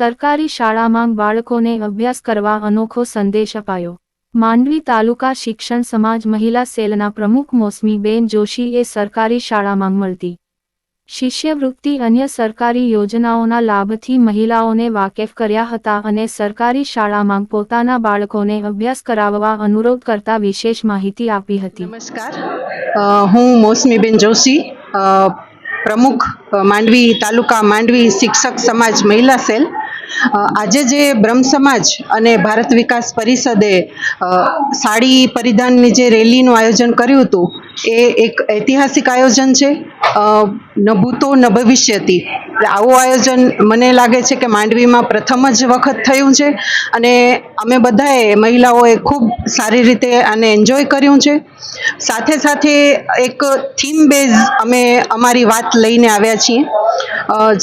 સરકારી શાળામાં બાળકોને અભ્યાસ કરવા અનોખો સંદેશ અપાયો. માંડવી તાલુકા શિક્ષણ સમાજ મહિલા સેલના પ્રમુખ મોસમીબેન જોશીએ સરકારી શાળામાં મળતી શિષ્યવૃત્તિ અન્ય સરકારી યોજનાઓના લાભથી મહિલાઓને વાકેફ કર્યા હતા અને સરકારી શાળામાં પોતાના બાળકોને અભ્યાસ કરાવવા અનુરોધ કરતા વિશેષ માહિતી આપી હતી. નમસ્કાર. હું મોસમીબેન જોશી પ્રમુખ માંડવી તાલુકા માંડવી શિક્ષક સમાજ મહિલા સેલ. આજે જે બ્રહ્મ સમાજ અને ભારત વિકાસ પરિષદે સાડી પરિધાનની જે રેલીનું આયોજન કર્યું હતું, એ એક ઐતિહાસિક આયોજન છે. નભૂતો ન ભવિષ્યતી. આવું આયોજન મને લાગે છે કે માંડવીમાં પ્રથમ જ વખત થયું છે અને અમે બધાએ મહિલાઓએ ખૂબ સારી રીતે આને એન્જોય કર્યું છે. સાથે સાથે એક થીમ બેઝ અમે અમારી વાત લઈને આવ્યા છીએ.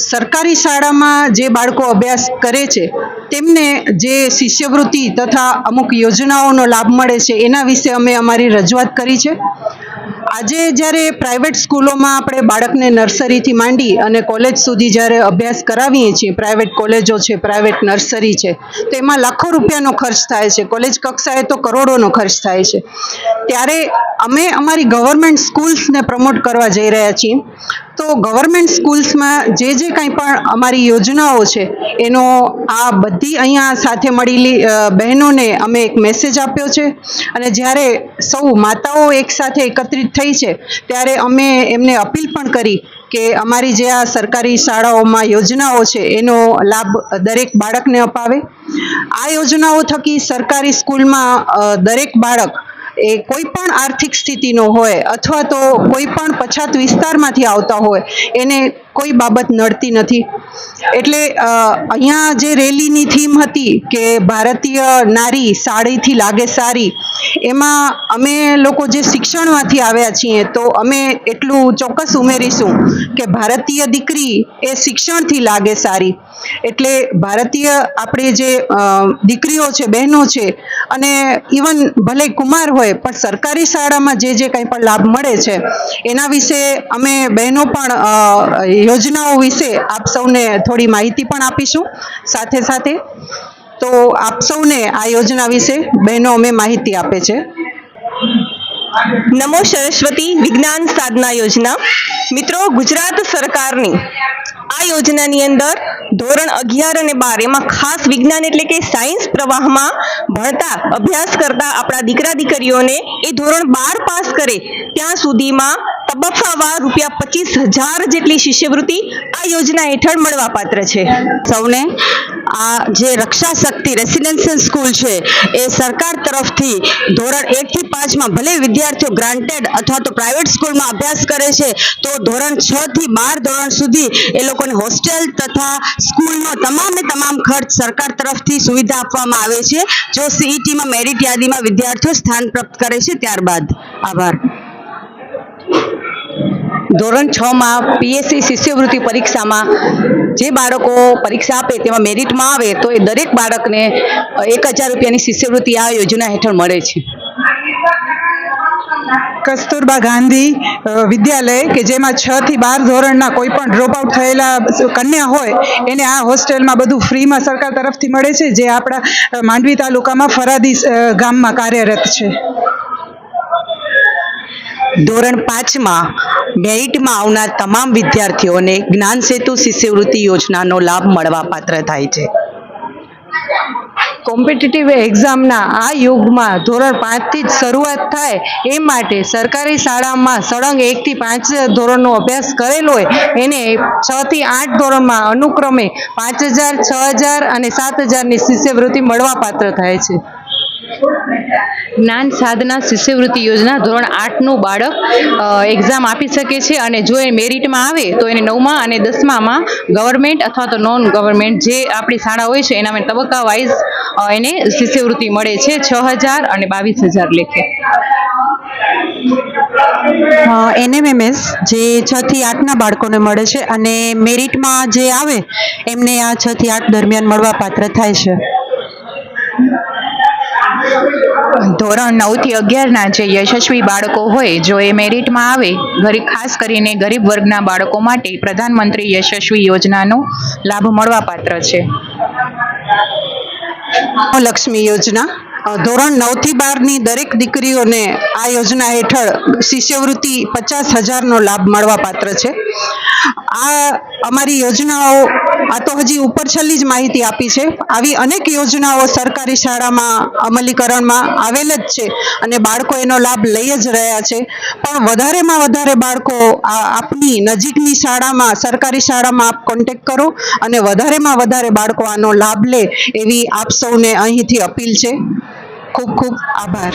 સરકારી શાળામાં જે બાળકો અભ્યાસ કરે છે, તેમને જે શિષ્યવૃત્તિ તથા અમુક યોજનાઓનો લાભ મળે છે, એના વિશે અમે અમારી રજૂઆત કરી છે. આજે જ્યારે પ્રાઇવેટ સ્કૂલોમાં આપણે બાળકને નર્સરીથી માંડી અને કોલેજ સુધી જ્યારે અભ્યાસ કરાવીએ છીએ પ્રાઇવેટ કોલેજો છે પ્રાઇવેટ નર્સરી છે, તો એમાં લાખો રૂપિયાનો ખર્ચ થાય છે. કોલેજ કક્ષાએ તો કરોડોનો ખર્ચ થાય છે. ત્યારે અમે અમારી ગવર્મેન્ટ સ્કૂલ્સને પ્રમોટ કરવા જઈ રહ્યા છીએ. તો ગવર્મેન્ટ સ્કૂલ્સમાં જે જે કંઈ પણ અમારી યોજનાઓ છે, એનો આ બધી અહીંયા સાથે મળેલી બહેનોને અમે એક મેસેજ આપ્યો છે. અને જ્યારે સૌ માતાઓ એકસાથે એકત્રિત થઈ છે, ત્યારે અમે એમને અપીલ પણ કરી કે અમારી જે આ સરકારી શાળાઓમાં યોજનાઓ છે, એનો લાભ દરેક બાળકને અપાવે. આ યોજનાઓ થકી સરકારી સ્કૂલમાં દરેક બાળક એ કોઈ પણ આર્થિક સ્થિતિનો હોય અથવા તો કોઈ પણ પછાત વિસ્તારમાંથી આવતા હોય, એને કોઈ બાબત નડતી નથી. એટલે અહીંયા જે રેલીની થીમ હતી કે ભારતીય નારી સાડીથી લાગે સારી, એમાં અમે લોકો જે શિક્ષણમાંથી આવ્યા છીએ, તો અમે એટલું ચોક્કસ ઉમેરીશું કે ભારતીય દીકરી એ શિક્ષણથી લાગે સારી. એટલે ભારતીય આપણે જે દીકરીઓ છે, બહેનો છે, અને ઇવન ભલે કુમાર હોય, પણ સરકારી શાળામાં જે જે કંઈ પણ લાભ મળે છે, એના વિશે અમે બહેનો પણ યોજનાઓ વિશે આપ સૌને થોડી માહિતી પણ આપીશું. સાથે સાથે તો આપ સૌને આ યોજના વિશે બહેનો અમે માહિતી આપે છે. નમો સરસ્વતી વિજ્ઞાન સાધના યોજના. મિત્રો, ગુજરાત સરકારની આ યોજનાની અંદર ધોરણ અગિયાર અને બાર એમાં ખાસ વિજ્ઞાન એટલે કે સાયન્સ પ્રવાહમાં ભણતા, અભ્યાસ કરતા આપણા દીકરા દીકરીઓને એ ધોરણ બાર પાસ કરે, ત્યાં સુધીમાં તબક્કાવાર રૂપિયા પચીસ હજાર જેટલી શિષ્યવૃત્તિ આ યોજના હેઠળ મળવાપાત્ર છે. સૌને આ જે રક્ષા શક્તિ રેસિડેન્શિયલ સ્કૂલ છે, એ સરકાર તરફથી ધોરણ એકથી પાંચમાં ભલે વિદ્યાર્થીઓ ગ્રાન્ટેડ અથવા તો પ્રાઇવેટ સ્કૂલમાં અભ્યાસ કરે છે, તો ધોરણ છ થી બાર ધોરણ સુધી એ લોકોને હોસ્ટેલ તથા સ્કૂલનો તમામે તમામ ખર્ચ સરકાર તરફથી સુવિધા આપવામાં આવે છે. જો સીઈટીમાં મેરિટ યાદીમાં વિદ્યાર્થીઓ સ્થાન પ્રાપ્ત કરે છે, ત્યારબાદ. આભાર. ધોરણ છ માં પીએસસી શિષ્યવૃત્તિ પરીક્ષામાં જે બાળકો પરીક્ષા આપે તેમાં મેરિટમાં આવે તો એ દરેક બાળકને એક હજાર રૂપિયાની શિષ્યવૃત્તિ આ યોજના હેઠળ મળે છે. કસ્તુરબા ગાંધી વિદ્યાલય કે જેમાં છ થી બાર ધોરણના કોઈ પણ ડ્રોપ આઉટ થયેલા કન્યા હોય એને આ હોસ્ટેલમાં બધું ફ્રીમાં સરકાર તરફથી મળે છે જે આપણા માંડવી તાલુકામાં ફરાદી ગામમાં કાર્યરત છે. ધોરણ પાંચમાં મેરિટમાં આવનાર તમામ વિદ્યાર્થીઓને જ્ઞાન સેતુ શિષ્યવૃત્તિ યોજનાનો લાભ મળવાપાત્ર થાય છે. કોમ્પિટિટિવ એક્ઝામના આ યુગમાં ધોરણ પાંચથી જ શરૂઆત થાય એ માટે સરકારી શાળામાં સળંગ એકથી પાંચ ધોરણનો અભ્યાસ કરેલો હોય એને છથી આઠ ધોરણમાં અનુક્રમે પાંચ હજાર, છ હજાર અને સાત હજારની શિષ્યવૃત્તિ મળવાપાત્ર થાય છે. જ્ઞાન સાધના શિષ્યવૃત્તિ યોજના ધોરણ આઠનું બાળક એક્ઝામ આપી શકે છે અને જો એ મેરિટમાં આવે તો એને નવમાં અને દસમામાં ગવર્મેન્ટ અથવા તો નોન ગવર્મેન્ટ જે આપણી શાળા હોય છે એના તબક્કા વાઇઝ એને શિષ્યવૃત્તિ મળે છે છ હજાર અને બાવીસ હજાર લેખે. એનએમએમએસ જે છ થી આઠના બાળકોને મળે છે અને મેરિટમાં જે આવે એમને આ છ થી આઠ દરમિયાન મળવા પાત્ર થાય છે. ધોરણ નવથી અગિયારના જે યશસ્વી બાળકો હોય, જો એ મેરિટમાં આવે ગરીબ ખાસ કરીને ગરીબ વર્ગના બાળકો માટે પ્રધાનમંત્રી યશસ્વી યોજનાનો લાભ મળવાપાત્ર છે. લક્ષ્મી યોજના. ધોરણ નવથી બારની દરેક દીકરીઓને આ યોજના હેઠળ શિષ્યવૃત્તિ પચાસ હજારનો લાભ મળવા પાત્ર છે. આ અમારી યોજનાઓ, આ તો હજી ઉપર છેલ્લી જ માહિતી આપી છે. આવી અનેક યોજનાઓ સરકારી શાળામાં અમલીકરણમાં આવેલ જ છે અને બાળકો એનો લાભ લઈ જ રહ્યા છે. પણ વધારેમાં વધારે બાળકો આપની નજીકની શાળામાં, સરકારી શાળામાં આપ કોન્ટેક કરો અને વધારેમાં વધારે બાળકો આનો લાભ લે એવી આપ સૌને અહીંથી અપીલ છે. ખૂબ ખૂબ આભાર.